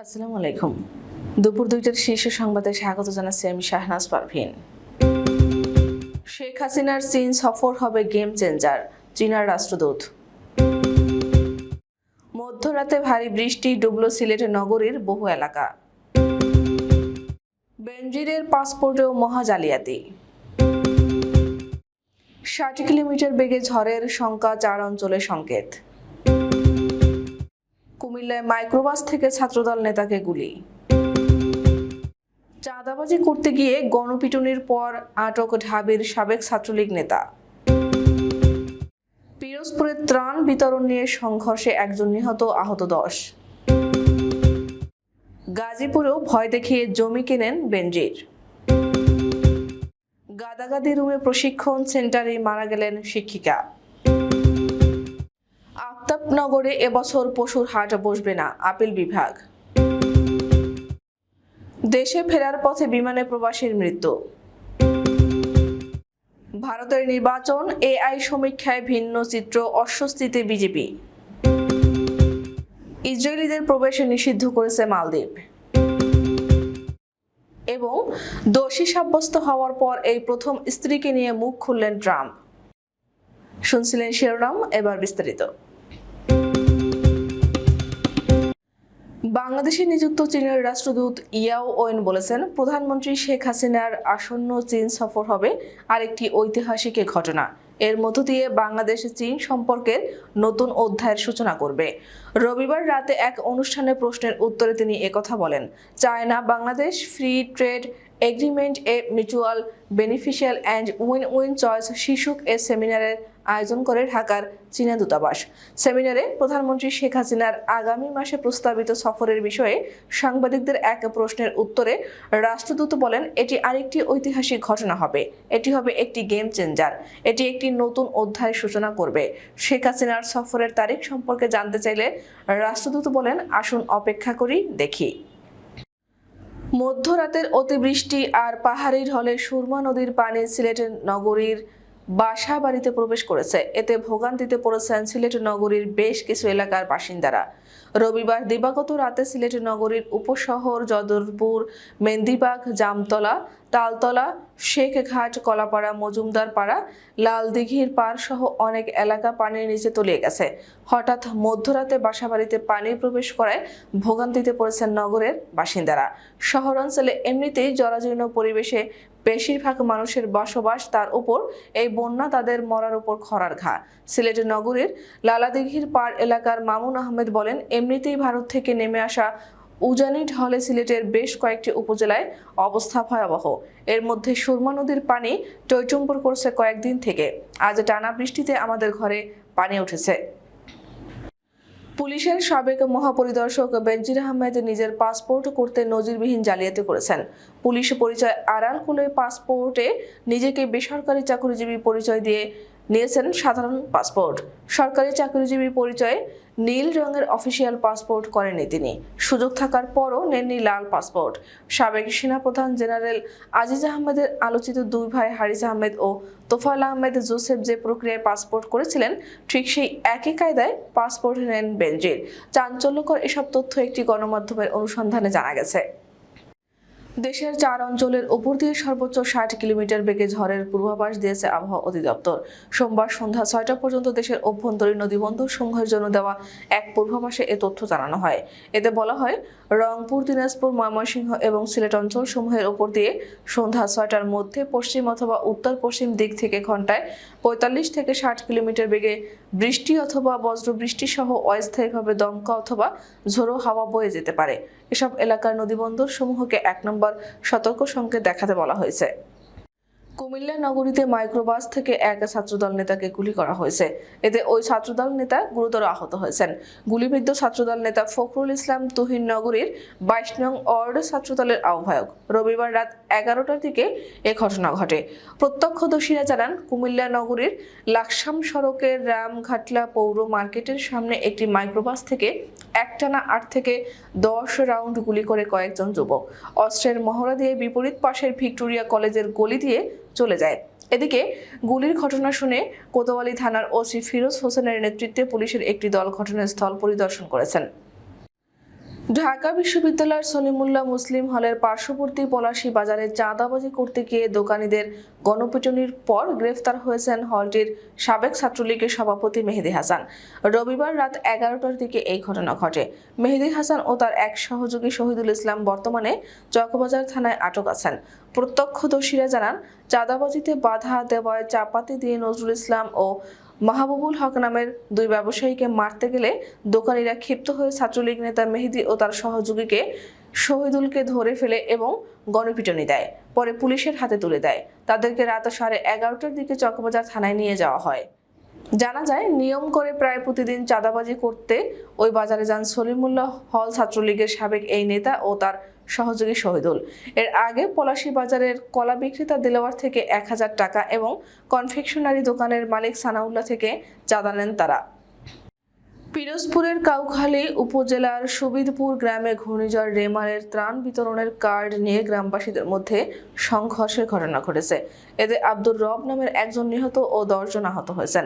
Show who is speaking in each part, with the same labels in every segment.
Speaker 1: আসসালামু আলাইকুম। দুপুর দুইটার শীর্ষ সংবাদে স্বাগত জানাচ্ছি আমি শাহনাজ পারভিন। শেখ হাসিনার চীন সফর হবে গেম চেঞ্জার, চীনার রাষ্ট্রদূত। মধ্যরাতে ভারী বৃষ্টি, ডুবল সিলেটের নগরীর বহু এলাকা। বেনজিরের পাসপোর্টেও মহা জালিয়াতি ষাট কিলোমিটার বেগে ঝড়ের শঙ্কা চার অঞ্চলে সংকেত। কুমিল্লায় মাইক্রোবাস থেকে ছাত্রদল নেতাকে গুলি। চাঁদাবাজি করতে গিয়ে গণপিটুনির পর আটক ঢাবির সাবেক ছাত্রলীগ নেতা। পিরোজপুরে ত্রাণ বিতরণ নিয়ে সংঘর্ষে একজন নিহত, আহত দশ। গাজীপুরেও ভয় দেখিয়ে জমি কেনেন বেনজির। গাদাগাদি রুমে প্রশিক্ষণ সেন্টারে মারা গেলেন শিক্ষিকা। আফতাবনগরে এবছর পশুর হাট বসবে না, আপিল বিভাগ। দেশে ফেরার পথে বিমানে প্রবাসীর মৃত্যু। ভারতের নির্বাচন, এআই সমীক্ষায় ভিন্ন চিত্র, অস্বস্তিতে বিজেপি। ইসরায়েলিদের প্রবেশে নিষিদ্ধ করেছে মালদ্বীপ। এবং দোষী সাব্যস্ত হওয়ার পর এই প্রথম স্ত্রীকে নিয়ে মুখ খুললেন ট্রাম্প। শুনছিলেন শিরোনাম, এবার বিস্তারিত। বাংলাদেশে নিযুক্ত চীনের রাষ্ট্রদূত ইয়াও ওয়েন বলেছেন, প্রধানমন্ত্রী শেখ হাসিনার আসন্ন চীন সফর হবে আরেকটি ঐতিহাসিক ঘটনা। এর মধ্য দিয়ে বাংলাদেশ চীন সম্পর্কের নতুন অধ্যায়ের সূচনা করবে। রবিবার রাতে এক অনুষ্ঠানে প্রশ্নের উত্তরে তিনি একথা বলেন, China, Bangladesh free trade agreement a mutual beneficial and win win choice শীর্ষক এ সেমিনারের আয়োজন করে ঢাকার চীনা দূতাবাস। সেমিনারে প্রধানমন্ত্রী শেখ হাসিনার আগামী মাসে প্রস্তাবিত সফরের বিষয়ে সাংবাদিকদের এক প্রশ্নের উত্তরে রাষ্ট্রদূত বলেন, এটি আরেকটি ঐতিহাসিক ঘটনা হবে। এটি হবে একটি গেম চেঞ্জার। এটি একটি নতুন অধ্যায়ের সূচনা করবে। শেখ হাসিনার সফরের তারিখ সম্পর্কে জানতে চাইলে রাষ্ট্রদূত বলেন, আসুন অপেক্ষা করি, দেখি। মধ্যরাতের অতিবৃষ্টি আর পাহাড়ি ঢলে সুরমা নদীর পানি সিলেটের নগরীর বাসা বাড়িতে প্রবেশ করেছে। এতে ভোগান্তিতে পড়েছেন সিলেট নগরীর বেশ কিছু এলাকার বাসিন্দারা। রবিবার দিবাগত রাতে সিলেট নগরীর উপশহর যদরপুর মেন্দিবাগ জামতলা, তালতলা, শেখঘাট, কলাপাড়া মজুমদার পাড়া লালদিঘির পার সহ অনেক এলাকা পানির নিচে তলিয়ে গেছে। হঠাৎ মধ্যরাতে বাসাবাড়িতে পানি প্রবেশ করায় ভোগান্তিতে পড়েছেন নগরের বাসিন্দারা। শহরাঞ্চলে এমনিতেই জরাজীর্ণ পরিবেশে বেশিরভাগ মানুষের বসবাস তার উপর, এই বন্যা তাদের মরার উপর খরার ঘা। সিলেটের নগরীর লালাদিঘির পাড় এলাকার মামুন আহমেদ বলেন এমনিতেই ভারত থেকে নেমে আসা উজানি ঢলে সিলেটের বেশ কয়েকটি উপজেলায় অবস্থা ভয়াবহ। এর মধ্যে সুরমা নদীর পানি টৈটুম্বর করছে কয়েকদিন থেকে। আজ টানা বৃষ্টিতে আমাদের ঘরে পানি উঠেছে। পুলিশের সাবেক মহাপরিদর্শক বেনজির আহমেদ নিজের পাসপোর্ট করতে নজিরবিহীন জালিয়াতি করেছেন। পুলিশ পরিচয় আড়াল করে পাসপোর্টে নিজেকে বেসরকারি চাকরিজীবী পরিচয় দিয়ে নিয়েছেন সাধারণ পাসপোর্ট। সরকারি চাকরিজীবী পরিচয়ে নীল রঙের অফিসিয়াল পাসপোর্ট করেনি তিনি। সুযোগ থাকার পরও নেননি লাল পাসপোর্ট। সাবেক সেনাপ্রধান জেনারেল আজিজ আহমেদের আলোচিত দুই ভাই হারিস আহমেদ ও তোফাল আহমেদ জোসেফ যে প্রক্রিয়ায় পাসপোর্ট করেছিলেন, ঠিক সেই একই কায়দায় পাসপোর্ট নেন বেনজির চাঞ্চল্যকর এসব তথ্য একটি গণমাধ্যমের অনুসন্ধানে জানা গেছে। দেশের চার অঞ্চলের উপর দিয়ে সর্বোচ্চ ষাট কিলোমিটার বেগে ঝড়ের পূর্বাভাস দিয়েছে আবহাওয়া অধিদপ্তর। সোমবার সন্ধ্যা ছয়টা পর্যন্ত দেশের অভ্যন্তরীণ নদীবন্দর সমূহের জন্য দেওয়া এক পূর্বাভাসে এ তথ্য জানানো হয়। এতে বলা হয়, রংপুর, দিনাজপুর, ময়মনসিংহ এবং সিলেট অঞ্চল সমূহের উপর দিয়ে সন্ধ্যা ছয়টার মধ্যে পশ্চিম অথবা উত্তর পশ্চিম দিক থেকে ঘন্টায় পঁয়তাল্লিশ থেকে ষাট কিলোমিটার বেগে বৃষ্টি অথবা বজ্রবৃষ্টি সহ অস্থায়ীভাবে দমকা অথবা ঝোড়ো হাওয়া বয়ে যেতে পারে। এসব এলাকার নদীবন্দর সমূহকে এক নম্বর সতর্ক সংকেত দেখাতে বলা হয়েছে। কুমিল্লা নগরীতে মাইক্রোবাস থেকে এক ছাত্রদল নেতাকে গুলি করা হয়েছে। এতে ওই ছাত্রদল নেতা গুরুতর আহত হয়েছেন। গুলিবিদ্ধ ছাত্রদল নেতা ফখরুল ইসলাম তুহিন নগরীর বাইশ নং ওয়ার্ড ছাত্রদলের আহ্বায়ক। রবিবার রাত এগারোটার দিকে এ ঘটনা ঘটে। প্রত্যক্ষদর্শীরা জানান, কুমিল্লা নগরীর লাকসাম সড়কের রামঘাটলা পৌর মার্কেটের সামনে একটি মাইক্রোবাস থেকে একটানা আট থেকে দশ রাউন্ড গুলি করে কয়েকজন যুবক। অস্ত্রের মহড়া দিয়ে বিপরীত পাশের ভিক্টোরিয়া কলেজের গলি দিয়ে চলে যায়। এদিকে গুলির ঘটনা শুনে কোতোয়ালি থানার ওসি ফিরোজ হোসেনের নেতৃত্বে পুলিশের একটি দল ঘটনাস্থল পরিদর্শন করেছেন। ঢাকা বিশ্ববিদ্যালয়ের সলিমুল্লাহ মুসলিম হলের পার্শ্ববর্তী পলাশী বাজারে চাঁদাবাজি করতে গিয়ে দোকানীদের গণপিটুনির পর গ্রেফতার হয়েছেন হলটির সাবেক ছাত্রলীগের সভাপতি মেহেদি হাসান। রবিবার রাত এগারোটার দিকে এই ঘটনা ঘটে। মেহেদি হাসান ও তার এক সহযোগী শহীদুল ইসলাম বর্তমানে চকবাজার থানায় আটক আছেন। প্রত্যক্ষদর্শীরা জানান, চাঁদাবাজিতে বাধা দেওয়ায় চাপাতি দিয়ে নজরুল ইসলাম ও মাহবুবুল হক নামের দুই ব্যবসায়ীকে মারতে গেলে দোকানিরা ক্ষিপ্ত হয়ে ছাত্রলীগ নেতা মেহেদি ও তার সহযোগীকে শহীদুলকে ধরে ফেলে এবং গণপিটনি দেয়, পরে পুলিশের হাতে তুলে দেয়। তাদেরকে রাত সাড়ে এগারোটার দিকে চকবাজার থানায় নিয়ে যাওয়া হয়। জানা যায়, নিয়ম করে প্রায় প্রতিদিন চাঁদাবাজি করতে ওই বাজারে যান সলিমুল্লাহ হল ছাত্রলীগের সাবেক এই নেতা ও তার সহযোগী শহীদুল। এর আগে পলাশী বাজারের কলা বিক্রেতা দিলওয়ার থেকে এক হাজার টাকা এবং কনফেকশনারি দোকানের মালিক সানাউল্লাহ থেকে চাঁদা নেন তারা। পিরোজপুরের কাউখালী উপজেলার সুবিদপুর গ্রামে ঘূর্ণিঝড় রেমারের ত্রাণ বিতরণের কার্ড নিয়ে গ্রামবাসীদের মধ্যে সংঘর্ষের ঘটনা ঘটেছে। এতে আব্দুর রব নামের একজন নিহত ও দশজন আহত হয়েছেন।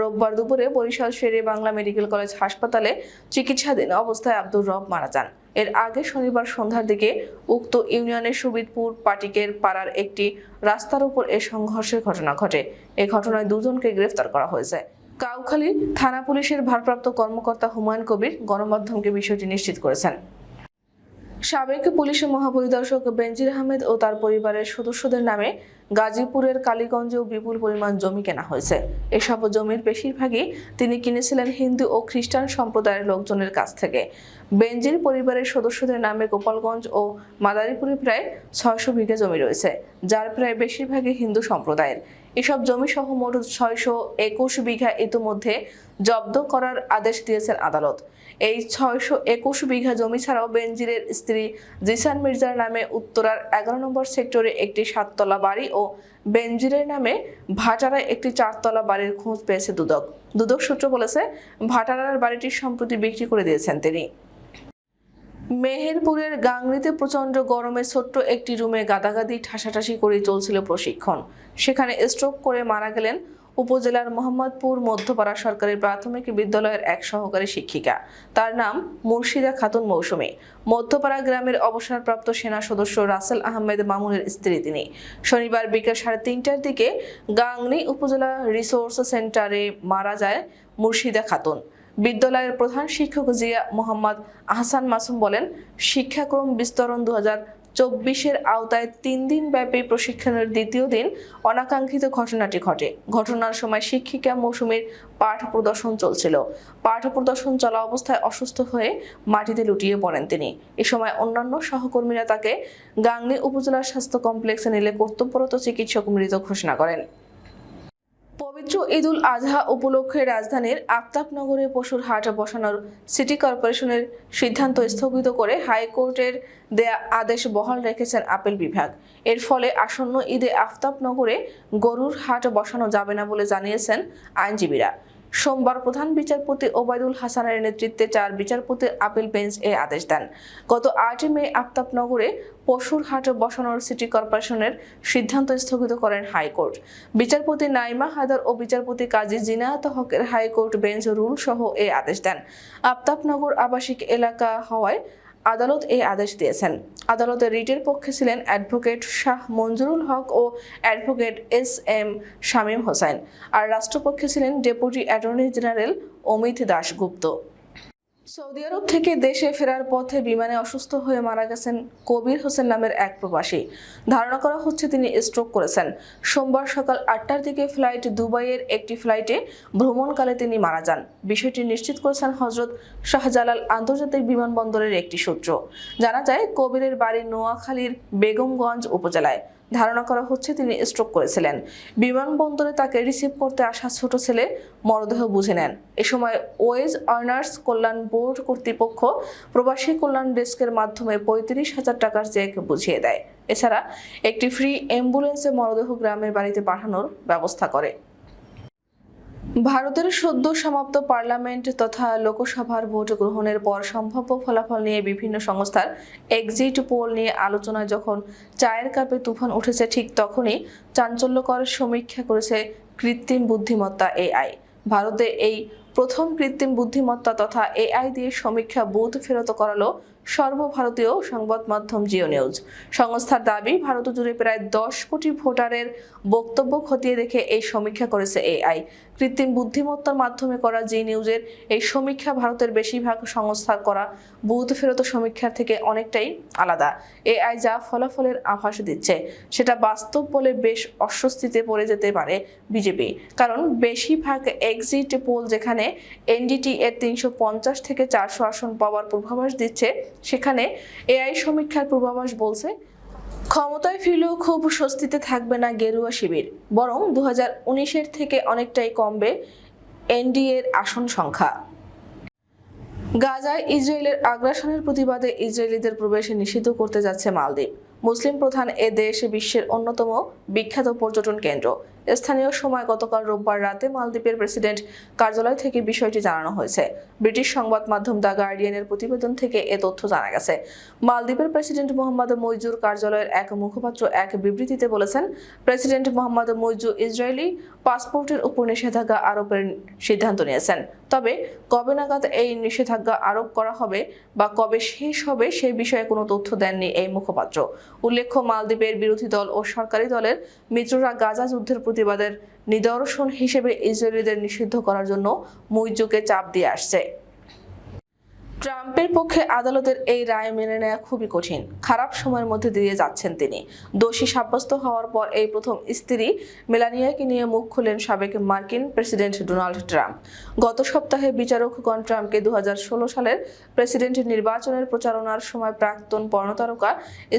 Speaker 1: রোববার দুপুরে বরিশাল শেরে বাংলা মেডিকেল কলেজ হাসপাতালে চিকিৎসাধীন অবস্থায় আব্দুর রব মারা যান। এর আগে শনিবার সন্ধ্যার দিকে উক্ত ইউনিয়নের সুবিদপুর পাটিকের পাড়ার একটি রাস্তার উপর এ সংঘর্ষের ঘটনা ঘটে। এ ঘটনায় দুজনকে গ্রেফতার করা হয়েছে। কাউখালী থানা পুলিশের ভারপ্রাপ্ত কর্মকর্তা হুমায়ুন কবির গণমাধ্যমকে বিষয়টি নিশ্চিত করেছেন। সাবেক পুলিশ মহাপরিদর্শক বেনজির আহমেদ ও তার পরিবারের সদস্যদের নামে গাজীপুরের কালীগঞ্জেও বিপুল পরিমাণ জমি কেনা হয়েছে। এসব জমির বেশিরভাগই তিনি কিনেছিলেন হিন্দু ও খ্রিস্টান সম্প্রদায়ের লোকজনের কাছ থেকে। বেঞ্জির পরিবারের সদস্যদের নামে গোপালগঞ্জ ও মাদারীপুরে প্রায় ছয়শো বিঘা জমি রয়েছে, যার প্রায় বেশিরভাগই হিন্দু সম্প্রদায়ের। এসব জমি সহ মোট ছয়শো একুশ বিঘা ইতিমধ্যে জব্দ করার আদেশ দিয়েছেন আদালত। এই ছয়শো একুশ বিঘা জমি ছাড়াও বেনজিরের স্ত্রী জিসান মির্জার নামে উত্তরার এগারো নম্বর সেক্টরে একটি সাততলা বাড়ি ও বেনজিরের নামে ভাটারায় একটি চারতলা বাড়ির খোঁজ পেয়েছে দুদক। দুদক সূত্র বলেছে, ভাটারার বাড়িটি সম্প্রতি বিক্রি করে দিয়েছেন তিনি। মেহেরপুরের গাংরিতে প্রচণ্ড গরমে ছোট্ট একটি রুমে গাদাগাদি, ঠাসাঠাসি করে চলছিল প্রশিক্ষণ। সেখানে স্ট্রোক করে মারা গেলেন উপজেলার মোহাম্মদপুর, মধ্যপাড়া সরকারি প্রাথমিক বিদ্যালয়ের এক সহকারী শিক্ষিকা। তার নাম মুর্শিদা খাতুন মৌসুমী। মধ্যপাড়া গ্রামের অবসরপ্রাপ্ত সেনা সদস্য রাসেল আহমেদ মামুনের স্ত্রী তিনি। শনিবার বিকেল সাড়ে তিনটার দিকে গাংনি উপজেলা রিসোর্স সেন্টারে মারা যায় মুর্শিদা খাতুন। বিদ্যালয়ের প্রধান শিক্ষক জিয়া মোহাম্মদ আহসান মাসুম বলেন, শিক্ষাক্রম বিস্তরণ দু হাজার চব্বিশের আওতায় তিন দিন ব্যাপী প্রশিক্ষণের দ্বিতীয় দিন অনাকাঙ্ক্ষিত ঘটনাটি ঘটে। ঘটনার সময় শিক্ষিকা মৌসুমীর পাঠ প্রদর্শন চলছিল। পাঠ প্রদর্শন চলা অবস্থায় অসুস্থ হয়ে মাটিতে লুটিয়ে পড়েন তিনি। এ সময় অন্যান্য সহকর্মীরা তাকে গাংনী উপজেলা স্বাস্থ্য কমপ্লেক্সে নিলে কর্তব্যরত চিকিৎসক মৃত ঘোষণা করেন। পবিত্র ঈদুল আজহা উপলক্ষে রাজধানীর আফতাবনগরে পশুর হাট বসানোর সিটি কর্পোরেশনের সিদ্ধান্ত স্থগিত করে হাইকোর্টের দেয়া আদেশ বহাল রেখেছেন আপেল বিভাগ। এর ফলে আসন্ন ঈদে আফতাবনগরে গরুর হাট বসানো যাবে না বলে জানিয়েছেন আইনজীবীরা। সোমবার প্রধান বিচারপতি ওবায়দুল হাসানের নেতৃত্বে চার বিচারপতির আপিল বেঞ্চ এ আদেশ দেন। গত আটই মে আফতাবনগরে পশুর হাট বসানোর সিটি কর্পোরেশনের সিদ্ধান্ত স্থগিত করেন হাইকোর্ট। বিচারপতি নাইমা হায়দার ও বিচারপতি কাজী জিনায়াত হকের হাইকোর্ট বেঞ্চ রুল সহ এ আদেশ দেন। আফতাবনগর আবাসিক এলাকা হওয়ায় আদালত এই আদেশ দিয়েছেন। আদালতের রিটের পক্ষে ছিলেন অ্যাডভোকেট শাহ মঞ্জুরুল হক ও advocate S M Shamim Hossain. আর রাষ্ট্রপক্ষে ছিলেন deputy attorney general Amit Dasgupta. Saudi আরব থেকে দেশে ফেরার পথে বিমানে অসুস্থ হয়ে মারা গেছেন কবির হোসেন নামের এক প্রবাসী। ধারণা করা হচ্ছে তিনি স্ট্রোক করেছেন। সোমবার সকাল আটটার দিকে ফ্লাইট দুবাইয়ের একটি ফ্লাইটে ভ্রমণকালে তিনি মারা যান। বিষয়টি নিশ্চিত করেছেন হজরত শাহজালাল আন্তর্জাতিক বিমানবন্দরের একটি সূত্র। জানা যায়, কবিরের বাড়ি নোয়াখালীর বেগমগঞ্জ উপজেলায়। ধারণা করা হচ্ছে তিনি স্ট্রোক করেছিলেন। বিমানবন্দরে তাকে রিসিভ করতে আসা ছোট ছেলে মরদেহ বুঝে নেন। এ সময় ওয়েজ আর্নার্স কল্যাণ বোর্ড কর্তৃপক্ষ প্রবাসী কল্যাণ ডেস্কের মাধ্যমে পঁয়ত্রিশ হাজার টাকার চেক বুঝিয়ে দেয়। এছাড়া একটি ফ্রি অ্যাম্বুলেন্সে মরদেহ গ্রামের বাড়িতে পাঠানোর ব্যবস্থা করে। ভারতের সদ্য সমাপ্ত পার্লামেন্ট তথা লোকসভার ভোট গ্রহণের পর সম্ভাব্য ফলাফল নিয়ে বিভিন্ন সংস্থার এক্সিট পোল নিয়ে আলোচনায় যখন চায়ের কাপে তুফান উঠেছে ঠিক তখনই চাঞ্চল্যকর সমীক্ষা করেছে কৃত্রিম বুদ্ধিমত্তা এআই ভারতে এই প্রথম কৃত্রিম বুদ্ধিমত্তা তথা এআই দিয়ে সমীক্ষা বুথ ফেরত করালো সর্বভারতীয় সংবাদ মাধ্যম জিও নিউজ সংস্থার দাবি, ভারত জুড়ে প্রায় দশ কোটি ভোটারের বক্তব্য খতিয়ে দেখে এই সমীক্ষা করেছে এআই। কৃত্রিম বুদ্ধিমত্তার মাধ্যমে করা জি নিউজের এই সমীক্ষা ভারতের বেশিরভাগ সংস্থার করা বুথ ফেরত সমীক্ষার থেকে অনেকটাই আলাদা। এআই যা ফলাফলের আভাস দিচ্ছে, সেটা বাস্তব বলে বেশ অস্বস্তিতে পড়ে যেতে পারে বিজেপি। কারণ বেশিরভাগ এক্সিট পোল যেখানে এনডিটি এর তিনশো পঞ্চাশ থেকে চারশো আসন পাওয়ার পূর্বাভাস দিচ্ছে, সেখানে এআই সমীক্ষার পূর্বাভাস বলছে ক্ষমতায় ফিরলেও খুব স্বস্তিতে থাকবে না গেরুয়া শিবির, বরং দু হাজার থেকে অনেকটাই কমবে এনডিএর আসন সংখ্যা। গাজায় ইসরায়েলের আগ্রাসনের প্রতিবাদে ইসরায়েলিদের প্রবেশে নিষিদ্ধ করতে যাচ্ছে মালদ্বীপ। মুসলিম প্রধান এ দেশ বিশ্বের অন্যতম বিখ্যাত পর্যটন কেন্দ্র। স্থানীয় সময় গতকাল রোববার রাতে মালদ্বীপের প্রেসিডেন্ট কার্যালয় থেকে বিষয়টি জানানো হয়েছে। ব্রিটিশ সংবাদ মাধ্যম দ্য গার্ডিয়ানের প্রতিবেদন থেকে এ তথ্য জানা গেছে। মালদ্বীপের প্রেসিডেন্ট মোহাম্মদ মইজুর কার্যালয়ের এক মুখপাত্র এক বিবৃতিতে বলেছেন, প্রেসিডেন্ট মোহাম্মদ মইজু ইসরায়েলি পাসপোর্টের উপর নিষেধাজ্ঞা আরোপের সিদ্ধান্ত নিয়েছেন। তবে কবে নাগাদ এই নিষেধাজ্ঞা আরোপ করা হবে বা কবে শেষ হবে সেই বিষয়ে কোনো তথ্য দেননি এই মুখপাত্র। উল্লেখ্য, মালদ্বীপের বিরোধী দল ও সরকারি দলের মিত্ররা গাজা যুদ্ধের প্রতিবাদের নিদর্শন হিসেবে ইসরায়েলিদের নিষিদ্ধ করার জন্য মুইজুকে চাপ দিয়ে আসছে। ট্রাম্পের পক্ষে আদালতের এই রায় মেনে নেওয়া খুবই কঠিন। খারাপ সময়ের মধ্যে দিয়ে যাচ্ছেন তিনি। দোষী সাব্যস্ত হওয়ার পর এই প্রথম স্ত্রী মেলানিয়াকে নিয়ে মুখ খুলেন সাবেক মার্কিন প্রেসিডেন্ট ডোনাল্ড ট্রাম্প। গত সপ্তাহে বিচারকগণ ট্রাম্পকে দু হাজার ষোলো সালের প্রেসিডেন্ট নির্বাচনের প্রচারণার সময় প্রাক্তন পর্ণতারকা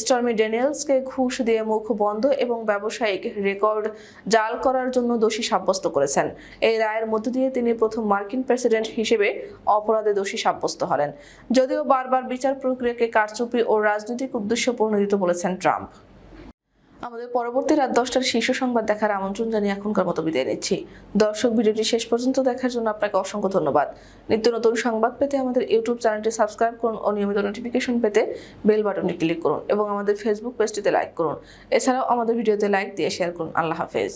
Speaker 1: স্টর্মি ড্যানিয়েলসকে ঘুষ দিয়ে মুখ বন্ধ এবং ব্যবসায়িক রেকর্ড জাল করার জন্য দোষী সাব্যস্ত করেছেন। এই রায়ের মধ্য দিয়ে তিনি প্রথম মার্কিন প্রেসিডেন্ট হিসেবে অপরাধে দোষী সাব্যস্ত হলেন। যদিও বারবার বিচার প্রক্রিয়াকে কারচুপি ও রাজনৈতিক উদ্দেশ্য প্রণোদিত বলেছেন ট্রাম্প। আমাদের পরবর্তী রাত দশটার শীর্ষ সংবাদ দেখার আমন্ত্রণ জানিয়ে এখনকার মতো বিদায় নিচ্ছি। দর্শক ভিডিওটি শেষ পর্যন্ত দেখার জন্য আপনাকে অসংখ্য ধন্যবাদ। নিত্য নতুন সংবাদ পেতে আমাদের ইউটিউব চ্যানেলটি সাবস্ক্রাইব করুন ও নিয়মিত নোটিফিকেশন পেতে বেল বাটনটি ক্লিক করুন এবং আমাদের ফেসবুক পেজটিতে লাইক করুন। এছাড়াও আমাদের ভিডিওতে লাইক দিয়ে শেয়ার করুন। আল্লাহ হাফেজ।